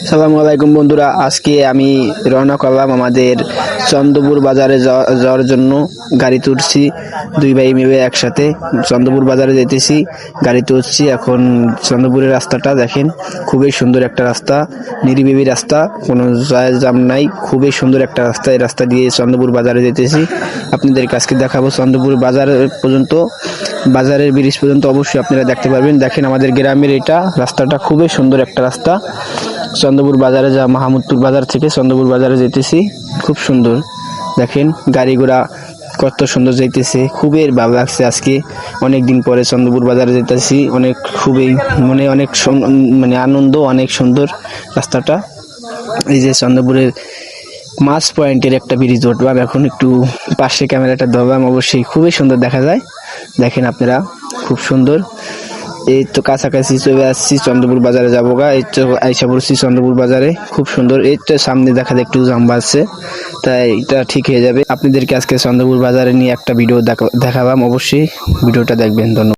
সালামু আলাইকুম বন্ধুরা, আজকে আমি রওনা করলাম আমাদের চন্দ্রপুর বাজারে যাওয়া- যাওয়ার জন্য গাড়ি তুলছি। দুই ভাই মিলে একসাথে চন্দ্রপুর বাজারে যেতেছি, গাড়ি তুলছি। এখন চন্দ্রপুরের রাস্তাটা দেখেন, খুবই সুন্দর একটা রাস্তা নিরিবিবি রাস্তা, কোনো জাম নাই, খুবই সুন্দর একটা রাস্তা। এই রাস্তা দিয়ে চন্দ্রপুর বাজারে যেতেছি। আপনাদের কাছকে দেখাবো চন্দ্রপুর বাজার পর্যন্ত। বাজারের ব্রিজ পর্যন্ত অবশ্যই আপনারা দেখতে পারবেন। দেখেন আমাদের গ্রামের এটা রাস্তাটা খুবই সুন্দর একটা রাস্তা। চন্দ্রপুর বাজারে যা মাহমুদপুর বাজার থেকে চন্দ্রপুর বাজারে যেতেছি খুব সুন্দর। দেখেন, গাড়ি ঘোড়া কত সুন্দর যাইতেছে, খুবই ভালো লাগছে আজকে। অনেক দিন পরে চন্দ্রপুর বাজারে যেতেছি অনেক খুবই মনে অনেক মানে আনন্দ, অনেক সুন্দর রাস্তাটা। এই যে চন্দ্রপুরের মাছ পয়েন্টের একটা ব্রিজ উঠলাম এখন একটু পাশে ক্যামেরাটা ধরলাম, অবশ্যই খুবই সুন্দর দেখা যায়। দেখেন আপনারা, খুব সুন্দর। এই তো কাছাকাছি চলে আসছি, চন্দ্রপুর বাজারে যাব গা। এই তো আইসা পড়ছি চন্দ্রপুর বাজারে। খুব সুন্দর। এই তো সামনে দেখা একটু জাম বাড়ছে। তাই এটা ঠিক হয়ে যাবে। আপনাদেরকে আজকে চন্দ্রপুর বাজারে নিয়ে একটা ভিডিও দেখাবাম অবশ্যই ভিডিওটা দেখবেন। ধন্যবাদ।